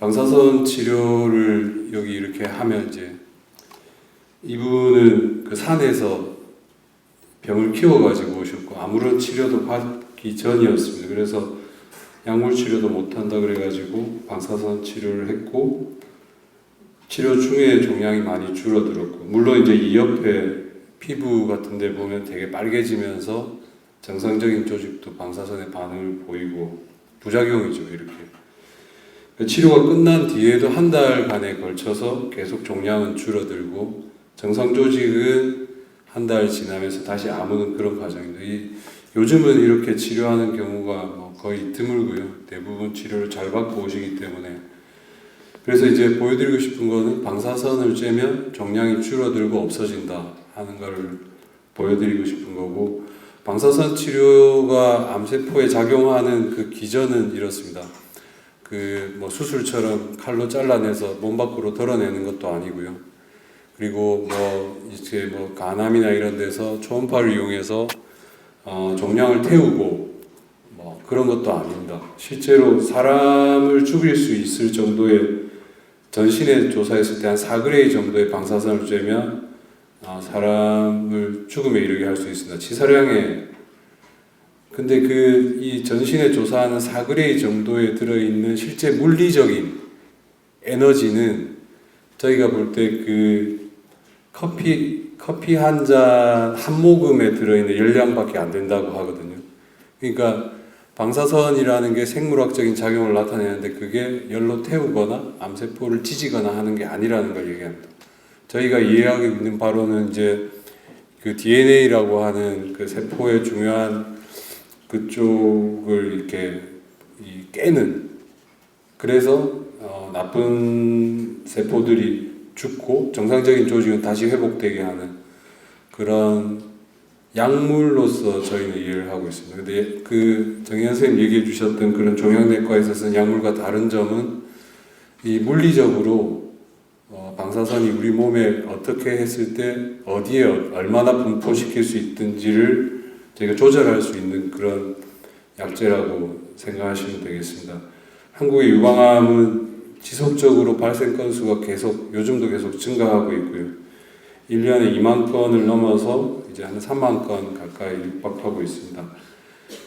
방사선 치료를 여기 이렇게 하면 이제 이분은 그 산에서 병을 키워가지고 오셨고 아무런 치료도 받기 전이었습니다. 그래서 약물 치료도 못한다 그래가지고 방사선 치료를 했고 치료 중에 종양이 많이 줄어들었고 물론 이제 이 옆에 피부 같은 데 보면 되게 빨개지면서 정상적인 조직도 방사선의 반응을 보이고 부작용이죠 이렇게 그 치료가 끝난 뒤에도 한 달간에 걸쳐서 계속 종양은 줄어들고 정상 조직은 한 달 지나면서 다시 아무는 그런 과정입니다. 이, 요즘은 이렇게 치료하는 경우가 뭐 거의 드물고요. 대부분 치료를 잘 받고 오시기 때문에 그래서 이제 보여드리고 싶은 거는 방사선을 쬐면 종양이 줄어들고 없어진다 하는 걸 보여드리고 싶은 거고 방사선 치료가 암세포에 작용하는 그 기전은 이렇습니다. 그 뭐 수술처럼 칼로 잘라내서 몸 밖으로 덜어내는 것도 아니고요. 그리고 뭐 이제 뭐 간암이나 이런 데서 초음파를 이용해서 어, 종양을 태우고 뭐 그런 것도 아닙니다. 실제로 사람을 죽일 수 있을 정도의 전신에 조사했을 때 한 4그레이 정도의 방사선을 쬐면 어, 사람을 죽음에 이르게 할 수 있습니다. 치사량에 근데 그 이 전신에 조사하는 4그레이 정도에 들어있는 실제 물리적인 에너지는 저희가 볼 때 그 커피 커피 한 잔 한 모금에 들어있는 열량밖에 안 된다고 하거든요. 그러니까 방사선이라는 게 생물학적인 작용을 나타내는데 그게 열로 태우거나 암세포를 찢이거나 하는 게 아니라는 걸 얘기합니다. 저희가 이해하고 있는 바로는 이제 그 DNA라고 하는 그 세포의 중요한 그쪽을 이렇게 이 깨는 그래서 어, 나쁜 세포들이 죽고 정상적인 조직은 다시 회복되게 하는 그런 약물로서 저희는 이해를 하고 있습니다. 근데 그 정현 선생님 얘기해 주셨던 그런 종양내과에서 쓴 약물과 다른 점은 이 물리적으로 어, 방사선이 우리 몸에 어떻게 했을 때 어디에 얼마나 분포시킬 수 있든지를 저희가 조절할 수 있는 그런 약제라고 생각하시면 되겠습니다. 한국의 유방암은 지속적으로 발생 건수가 계속 요즘도 계속 증가하고 있고요. 1년에 2만 건을 넘어서 이제 한 3만 건 가까이 육박하고 있습니다.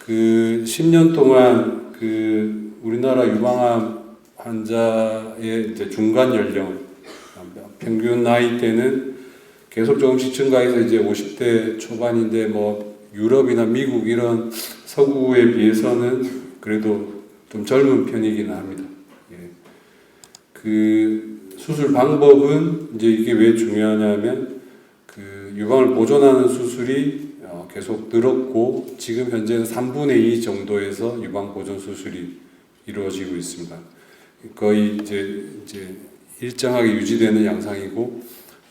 그 10년 동안 그 우리나라 유방암 환자의 이제 중간 연령 평균 나이대는 계속 조금씩 증가해서 이제 50대 초반인데 뭐 유럽이나 미국 이런 서구에 비해서는 그래도 좀 젊은 편이기는 합니다. 예. 그 수술 방법은 이제 이게 왜 중요하냐면 그 유방을 보존하는 수술이 어, 계속 늘었고 지금 현재는 3분의 2 정도에서 유방 보존 수술이 이루어지고 있습니다. 거의 이제 이제 일정하게 유지되는 양상이고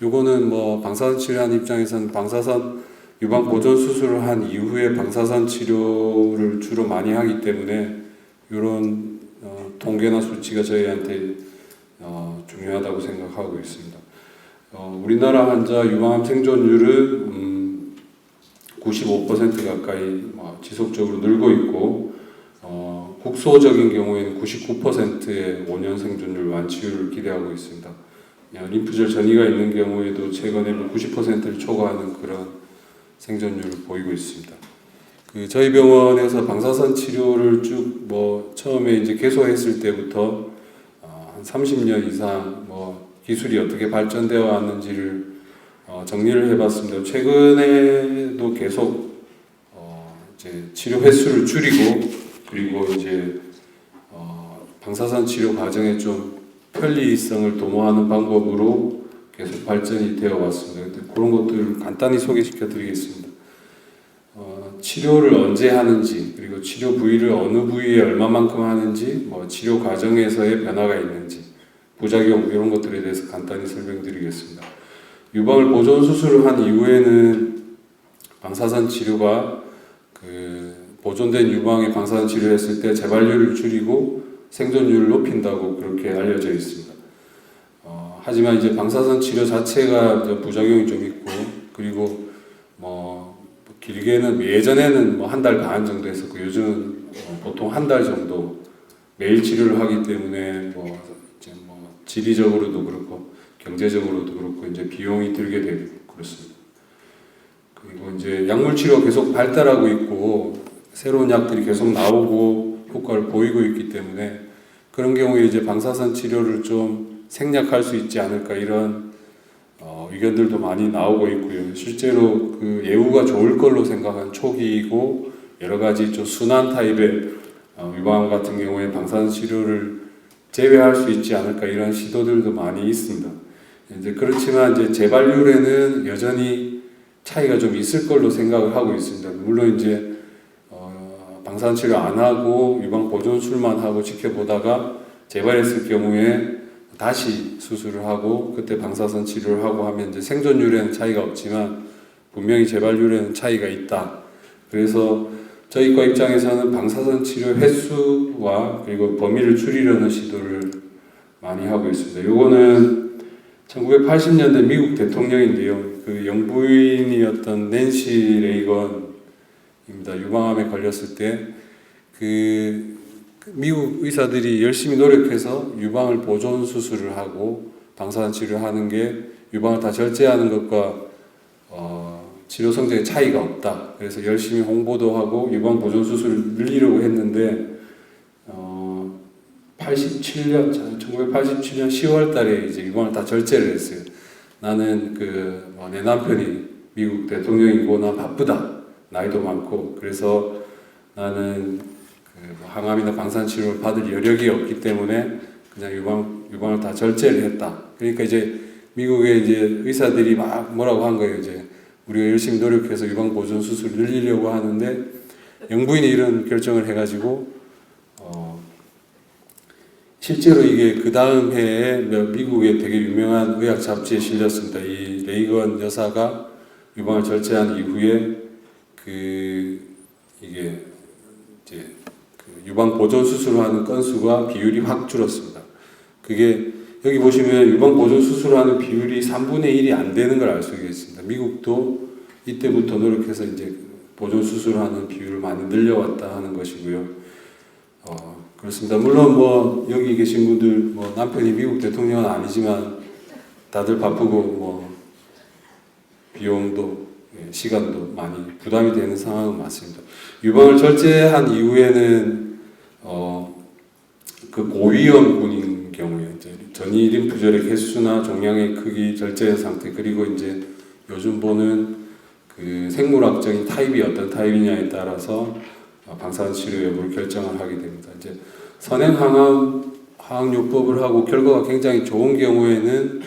요거는 뭐 방사선 치료하는 입장에서는 방사선 유방 보존 수술을 한 이후에 방사선 치료를 주로 많이 하기 때문에 이런 어, 통계나 수치가 저희한테 어, 중요하다고 생각하고 있습니다. 어, 우리나라 환자 유방암 생존율은 음, 95% 가까이 뭐 지속적으로 늘고 있고 어, 국소적인 경우에는 99%의 5년 생존율 완치율을 기대하고 있습니다. 야, 림프절 전이가 있는 경우에도 최근에 뭐 90%를 초과하는 그런 생존율을 보이고 있습니다. 그 저희 병원에서 방사선 치료를 쭉 뭐 처음에 이제 개소했을 때부터 어, 한 30년 이상 뭐 기술이 어떻게 발전되어 왔는지를 어, 정리를 해봤습니다. 최근에도 계속 어, 이제 치료 횟수를 줄이고 그리고 이제 어, 방사선 치료 과정에 좀 편리성을 도모하는 방법으로 계속 발전이 되어 왔습니다. 그런 것들을 간단히 소개시켜 드리겠습니다. 어, 치료를 언제 하는지 그리고 치료 부위를 어느 부위에 얼마만큼 하는지 뭐 치료 과정에서의 변화가 있는지 부작용 이런 것들에 대해서 간단히 설명드리겠습니다. 유방을 보존 수술을 한 이후에는 방사선 치료가 그 보존된 유방에 방사선 치료했을 때 재발률을 줄이고 생존율을 높인다고 그렇게 알려져 있습니다. 어, 하지만 이제 방사선 치료 자체가 이제 부작용이 좀 있고 그리고 뭐 길게는 예전에는 뭐 한 달 반 정도 했었고 요즘은 어, 보통 한 달 정도 매일 치료를 하기 때문에 뭐 이제 뭐 지리적으로도 그렇고 경제적으로도 그렇고 이제 비용이 들게 되고 그렇습니다. 그리고 이제 약물 치료 계속 발달하고 있고 새로운 약들이 계속 나오고 효과를 보이고 있기 때문에 그런 경우에 이제 방사선 치료를 좀 생략할 수 있지 않을까 이런 어, 의견들도 많이 나오고 있고요. 실제로 그 예후가 좋을 걸로 생각한 초기이고 여러 가지 좀 순한 타입의 어, 유방암 같은 경우에 방사선 치료를 제외할 수 있지 않을까 이런 시도들도 많이 있습니다. 이제 그렇지만 이제 재발률에는 여전히 차이가 좀 있을 걸로 생각을 하고 있습니다. 물론 이제 어, 방사선 치료 안 하고 유방 보존술만 하고 지켜보다가 재발했을 경우에 다시 수술을 하고 그때 방사선 치료를 하고 하면 이제 생존율에는 차이가 없지만 분명히 재발률에는 차이가 있다. 그래서 저희 과 입장에서는 방사선 치료 횟수와 그리고 범위를 줄이려는 시도를 많이 하고 있습니다. 요거는 1980년대 미국 대통령인데요. 그 영부인이었던 낸시 레이건입니다. 유방암에 걸렸을 때 그 미국 의사들이 열심히 노력해서 유방을 보존 수술을 하고 방사선 치료하는 게 유방을 다 절제하는 것과 어, 치료 성적에 차이가 없다. 그래서 열심히 홍보도 하고 유방 보존 수술을 늘리려고 했는데 어, 87년 1987년 10월달에 이제 유방을 다 절제를 했어요. 나는 그 내 남편이 미국 대통령이고 나 바쁘다. 나이도 많고 그래서 나는 그뭐 항암이나 방사선 치료를 받을 여력이 없기 때문에 그냥 유방 유방을 다 절제를 했다. 그러니까 이제 미국의 이제 의사들이 막 뭐라고 한 거예요. 이제 우리가 열심히 노력해서 유방 보존 수술 늘리려고 하는데 영부인이 이런 결정을 해가지고 어 실제로 이게 그 다음 해에 미국의 되게 유명한 의학 잡지에 실렸습니다. 이 레이건 여사가 유방을 절제한 이후에 그 이게 이제 그 유방 보존 수술을 하는 건수가 비율이 확 줄었습니다. 그게 여기 보시면 유방 보존 수술하는 비율이 3분의 1이 안 되는 걸 알 수 있습니다. 미국도 이때부터 노력해서 이제 보존 수술하는 비율을 많이 늘려왔다 하는 것이고요. 어, 그렇습니다. 물론 뭐 여기 계신 분들 뭐 남편이 미국 대통령은 아니지만 다들 바쁘고 뭐 비용도 예, 시간도 많이 부담이 되는 상황은 맞습니다. 유방을 절제한 이후에는 어, 그 고위험군인 경우에 이제 전이 림프절의 개수나 종양의 크기 절제된 상태 그리고 이제 요즘 보는 그 생물학적인 타입이 어떤 타입이냐에 따라서 어, 방사선 치료 여부를 결정을 하게 됩니다. 이제 선행 항암 항암요법을 하고 결과가 굉장히 좋은 경우에는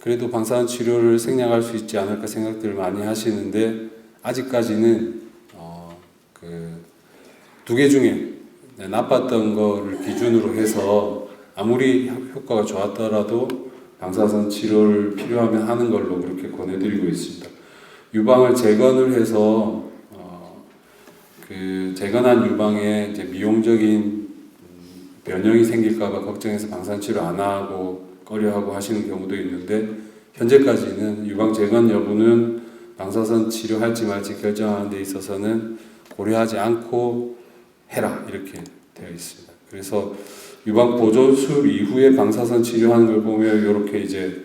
그래도 방사선 치료를 생략할 수 있지 않을까 생각들을 많이 하시는데 아직까지는 어, 그두 개 중에 네, 나빴던 거를 기준으로 해서 아무리 효과가 좋았더라도 방사선 치료를 필요하면 하는 걸로 그렇게 권해드리고 있습니다. 유방을 재건을 해서 어, 그 재건한 유방에 이제 미용적인 음, 변형이 생길까봐 걱정해서 방사선 치료 안 하고 꺼려하고 하시는 경우도 있는데 현재까지는 유방 재건 여부는 방사선 치료할지 말지 결정하는 데 있어서는 고려하지 않고 해라 이렇게 되어 있습니다. 그래서 유방 보존술 이후에 방사선 치료하는 걸 보면 이렇게 이제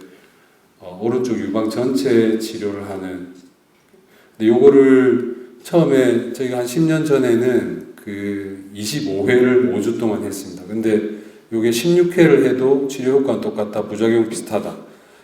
어, 오른쪽 유방 전체 치료를 하는 근데 요거를 처음에 저희가 한 10년 전에는 그 25회를 5주 동안 했습니다. 근데 요게 16회를 해도 치료 효과는 똑같다. 부작용 비슷하다.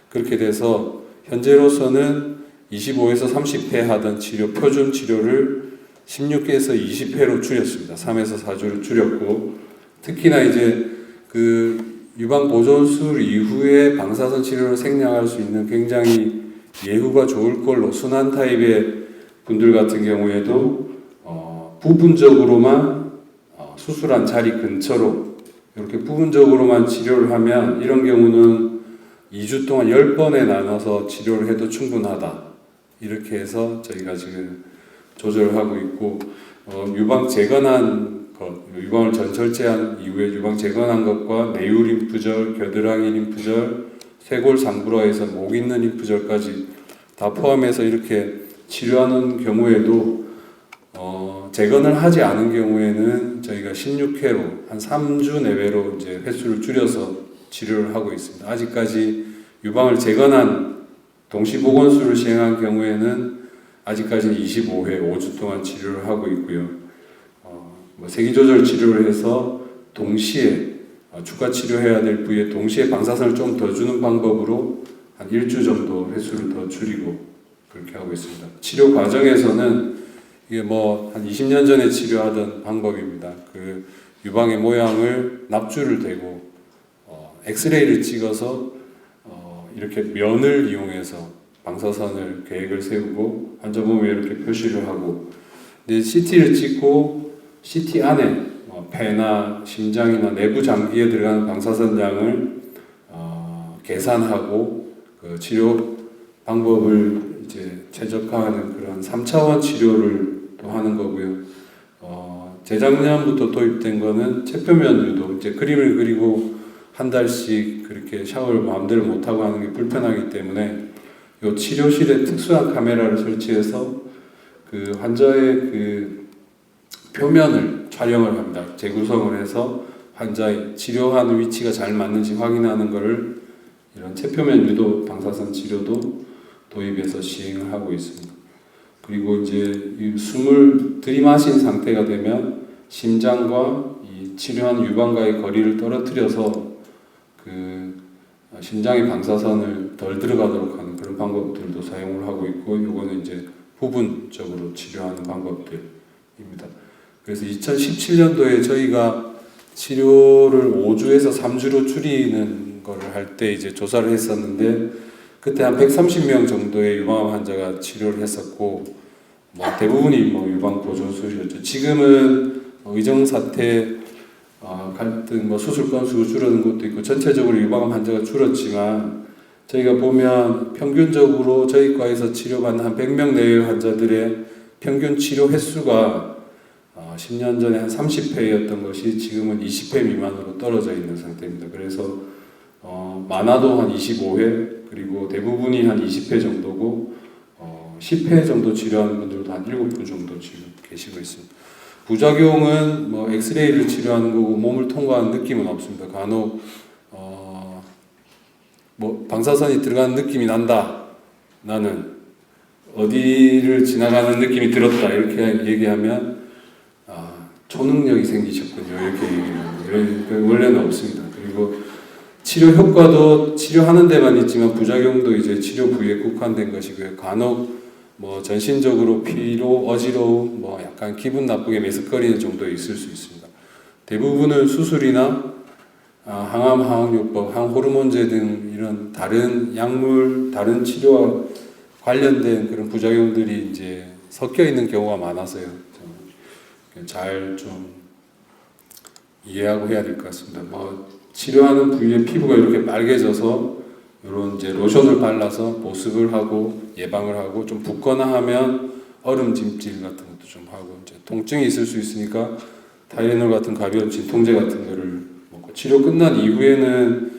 그렇게 돼서 현재로서는 25에서 30회 하던 치료 표준 치료를 16회에서 20회로 줄였습니다. 3에서 4주를 줄였고 특히나 이제 그 유방 보존술 이후에 방사선 치료를 생략할 수 있는 굉장히 예후가 좋을 걸로 순환 타입의 분들 같은 경우에도 어 부분적으로만 어 수술한 자리 근처로 이렇게 부분적으로만 치료를 하면 이런 경우는 2주 동안 10번에 나눠서 치료를 해도 충분하다. 이렇게 해서 저희가 지금 조절을 하고 있고 어, 유방 재건한 것, 유방을 전철제한 이후에 유방 재건한 것과 내유 림프절, 겨드랑이 림프절, 쇄골 상부라에서 목 있는 림프절까지 다 포함해서 이렇게 치료하는 경우에도 어, 재건을 하지 않은 경우에는 저희가 16회로 한 3주 내외로 이제 횟수를 줄여서 치료를 하고 있습니다. 아직까지 유방을 재건한 동시 보건술을 시행한 경우에는 아직까지는 25회 5주 동안 치료를 하고 있고요. 어, 뭐 세기조절 치료를 해서 동시에 어, 추가 치료해야 될 부위에 동시에 방사선을 좀 더 주는 방법으로 한 일주 정도 횟수를 더 줄이고 그렇게 하고 있습니다. 치료 과정에서는 이게 뭐 한 20년 전에 치료하던 방법입니다. 그 유방의 모양을 납주를 대고 어, 엑스레이를 찍어서 어, 이렇게 면을 이용해서 방사선을 계획을 세우고 환자 몸에 이렇게 표시를 하고 근데 CT를 찍고 CT 안에 어, 폐나 심장이나 내부 장기에 들어가는 방사선 양을 어, 계산하고 그 치료 방법을 이제 최적화하는 그런 3차원 치료를 또 하는 거고요. 어, 재작년부터 도입된 거는 체표면 유도 이제 그림을 그리고 한 달씩 그렇게 샤워를 마음대로 못 하고 하는 게 불편하기 때문에 요 치료실에 특수한 카메라를 설치해서 그 환자의 그 표면을 촬영을 합니다. 재구성을 해서 환자의 치료하는 위치가 잘 맞는지 확인하는 것을 이런 체표면 유도 방사선 치료도 도입해서 시행을 하고 있습니다. 그리고 이제 이 숨을 들이마신 상태가 되면 심장과 이 치료한 유방과의 거리를 떨어뜨려서 그 심장의 방사선을 덜 들어가도록 하는 방법들도 사용을 하고 있고 이거는 이제 부분적으로 치료하는 방법들입니다. 그래서 2017년도에 저희가 치료를 5주에서 3주로 줄이는 거를 할때 이제 조사를 했었는데 그때 한 130명 정도의 유방암 환자가 치료를 했었고 뭐 대부분이 뭐 유방 보존 수술이었죠. 지금은 어, 의정 사태 어, 갈등 뭐 수술 건수가 줄어든 것도 있고 전체적으로 유방암 환자가 줄었지만 저희가 보면 평균적으로 저희 과에서 치료받는 한 100명 내외의 환자들의 평균 치료 횟수가 어, 10년 전에 한 30회였던 것이 지금은 20회 미만으로 떨어져 있는 상태입니다. 그래서 어, 많아도 한 25회 그리고 대부분이 한 20회 정도고 어, 10회 정도 치료하는 분들도 한 7분 정도 지금 계시고 있습니다. 부작용은 뭐 엑스레이를 치료하는 거고 몸을 통과하는 느낌은 없습니다. 간혹 어, 뭐 방사선이 들어가는 느낌이 난다. 나는 어디를 지나가는 느낌이 들었다 이렇게 얘기하면 아, 초능력이 생기셨군요 이렇게 얘기해요. 이런 원래는 없습니다. 그리고 치료 효과도 치료하는 데만 있지만 부작용도 이제 치료 부위에 국한된 것이고요. 간혹 뭐 전신적으로 피로, 어지러움, 뭐 약간 기분 나쁘게 메스꺼리는 정도 있을 수 있습니다. 대부분은 수술이나 아, 항암, 항암요법, 항호르몬제 등 이런 다른 약물, 다른 치료와 관련된 그런 부작용들이 이제 섞여 있는 경우가 많아서요. 잘 좀 이해하고 해야 될 것 같습니다. 뭐 치료하는 부위에 피부가 이렇게 빨개져서 이런 이제 로션을 발라서 보습을 하고 예방을 하고 좀 붓거나 하면 얼음 짐질 같은 것도 좀 하고 이제 통증이 있을 수 있으니까 타이레놀 같은 가벼운 진통제 같은 먹고 치료 끝난 이후에는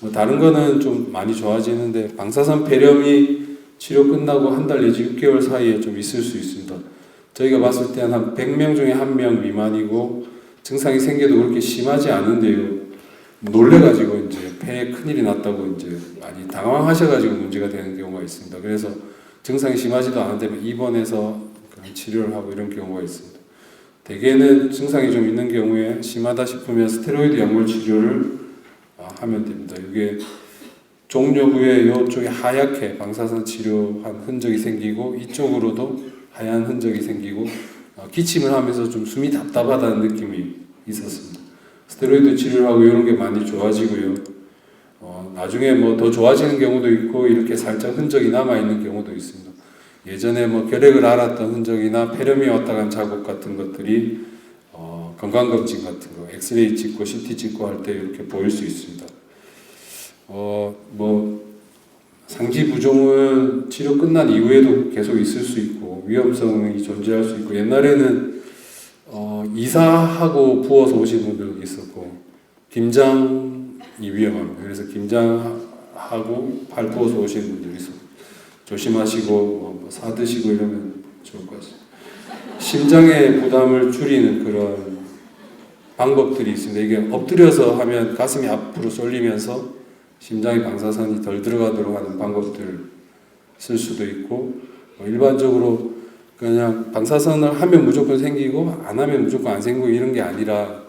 뭐 다른 거는 좀 많이 좋아지는데 방사선 폐렴이 치료 끝나고 한 달 내지 6개월 사이에 좀 있을 수 있습니다. 저희가 봤을 때한 100명 중에 한 명 미만이고 증상이 생겨도 그렇게 심하지 않은데요. 놀래가지고 이제 폐에 큰일이 났다고 이제 많이 당황하셔가지고 문제가 되는 경우가 있습니다. 그래서 증상이 심하지도 않은데 입원해서 치료를 하고 이런 경우가 있습니다. 대개는 증상이 좀 있는 경우에 심하다 싶으면 스테로이드 약물 치료를 아, 하면 됩니다. 이게 종료 후에 이쪽에 하얗게 방사선 치료한 흔적이 생기고 이쪽으로도 하얀 흔적이 생기고 어, 기침을 하면서 좀 숨이 답답하다는 느낌이 있었습니다. 스테로이드 치료를 하고 이런 게 많이 좋아지고요. 어, 나중에 뭐 더 좋아지는 경우도 있고 이렇게 살짝 흔적이 남아 있는 경우도 있습니다. 예전에 뭐 결핵을 앓았던 흔적이나 폐렴이 왔다 간 자국 같은 것들이 어, 건강검진 같은 거, 엑스레이 찍고 CT 찍고 할 때 이렇게 보일 수 있습니다. 어, 뭐 상지 부종은 치료 끝난 이후에도 계속 있을 수 있고 위험성이 존재할 수 있고 옛날에는 어, 이사하고 부어서 오신 분들도 있었고 김장이 위험합니다. 그래서 김장하고 발 부어서 오신 분들이 있었고 조심하시고 뭐, 뭐 사드시고 이러면 좋을 것 같습니다. 심장의 부담을 줄이는 그런 방법들이 있습니다. 이게 엎드려서 하면 가슴이 앞으로 쏠리면서 심장의 방사선이 덜 들어가도록 하는 방법들 쓸 수도 있고 뭐 일반적으로 그냥 방사선을 하면 무조건 생기고 안 하면 무조건 안 생기고 이런 게 아니라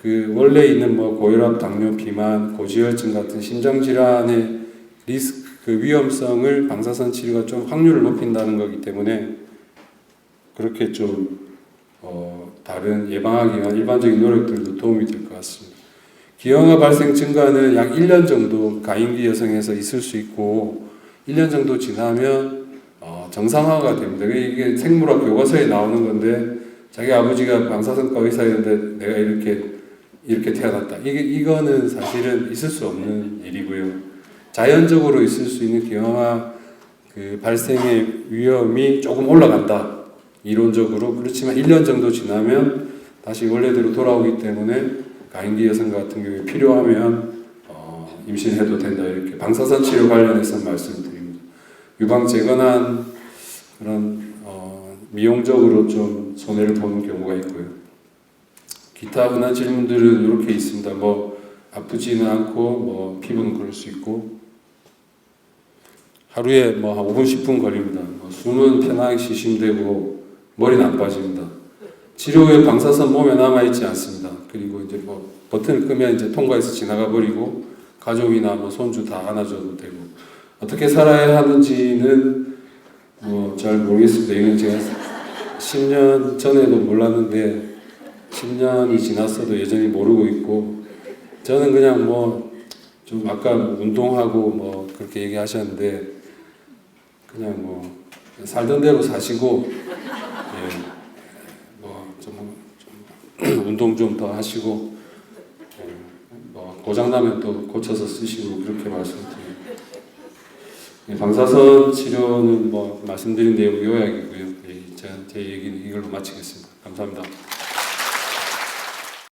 그 원래 있는 뭐 고혈압, 당뇨, 비만, 고지혈증 같은 심장 질환의 리스크 그 위험성을 방사선 치료가 좀 확률을 높인다는 거기 때문에 그렇게 좀 어, 다른 예방하기 위한 일반적인 노력들도 도움이 될 것 같습니다. 기형아 발생 증가는 약 1년 정도 가임기 여성에서 있을 수 있고 1년 정도 지나면 어, 정상화가 됩니다. 이게 생물학 교과서에 나오는 건데 자기 아버지가 방사선과 의사였는데 내가 이렇게 이렇게 태어났다. 이게 이거는 사실은 있을 수 없는 일이고요. 자연적으로 있을 수 있는 기형아 그 발생의 위험이 조금 올라간다. 이론적으로 그렇지만 1년 정도 지나면 다시 원래대로 돌아오기 때문에 가임기 여성 같은 경우에 필요하면 어, 임신해도 된다 이렇게 방사선 치료 관련해서 말씀드립니다. 유방 재건한 그런 어, 미용적으로 좀 손해를 보는 경우가 있고요. 기타 흔한 질문들은 이렇게 있습니다. 뭐 아프지는 않고 뭐 피부는 그럴 수 있고 하루에 뭐 한 5분 10분 걸립니다. 뭐 숨은 편하게 쉬시되고 머리는 안 빠집니다. 치료 후에 방사선 몸에 남아 있지 않습니다. 그리고 이제 뭐 버튼을 끄면 이제 통과해서 지나가 버리고 가족이나 뭐 손주 다 안아줘도 되고 어떻게 살아야 하는지는 뭐 잘 모르겠습니다. 이건 제가 10년 전에도 몰랐는데 10년이 지났어도 여전히 모르고 있고 저는 그냥 뭐 좀 아까 뭐 운동하고 뭐 그렇게 얘기하셨는데 그냥 뭐 살던 대로 사시고 예, 뭐좀 좀 운동 좀 더 하시고 예, 뭐 고장 나면 또 고쳐서 쓰시고 그렇게 말씀드립니다. 예, 방사선 치료는 뭐 말씀드린 내용 요약이고요. 예, 제, 제 얘기는 이걸로 마치겠습니다. 감사합니다.